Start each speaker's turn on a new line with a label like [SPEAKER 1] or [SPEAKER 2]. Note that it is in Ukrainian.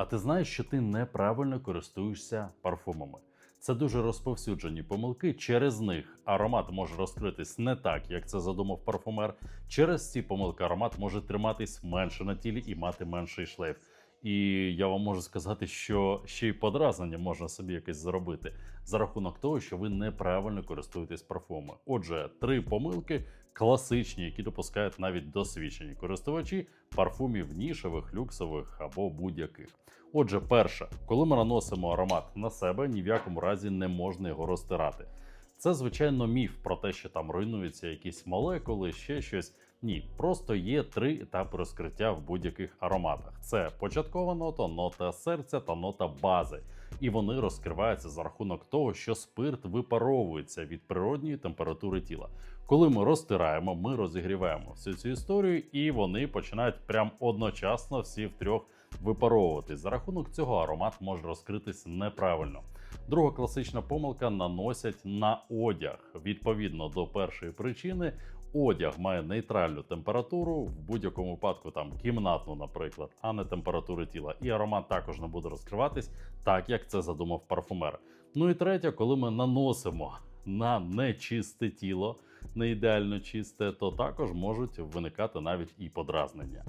[SPEAKER 1] А ти знаєш, що ти неправильно користуєшся парфумами. Це дуже розповсюджені помилки. Через них аромат може розкритись не так, як це задумав парфумер. Через ці помилки аромат може триматись менше на тілі і мати менший шлейф. І я вам можу сказати, що ще й подразнення можна собі якесь зробити за рахунок того, що ви неправильно користуєтесь парфумами. Отже, три помилки класичні, які допускають навіть досвідчені користувачі парфумів нішевих, люксових або будь-яких. Отже, перше, коли ми наносимо аромат на себе, ні в якому разі не можна його розтирати. Це, звичайно, міф про те, що там руйнуються якісь молекули, ще щось. Ні, просто є три етапи розкриття в будь-яких ароматах: це початкова нота, нота серця та нота бази. І вони розкриваються за рахунок того, що спирт випаровується від природньої температури тіла. Коли ми розтираємо, ми розігріваємо всю цю історію, і вони починають прям одночасно всі втрьох випаровуватись. За рахунок цього аромат може розкритись неправильно. Друга класична помилка наносять на одяг. Відповідно до першої причини, одяг має нейтральну температуру, в будь-якому випадку там кімнатну, наприклад, а не температури тіла. І аромат також не буде розкриватись так, як це задумав парфумер. Ну і третє, коли ми наносимо на нечисте тіло, не ідеально чисте, то також можуть виникати навіть і подразнення.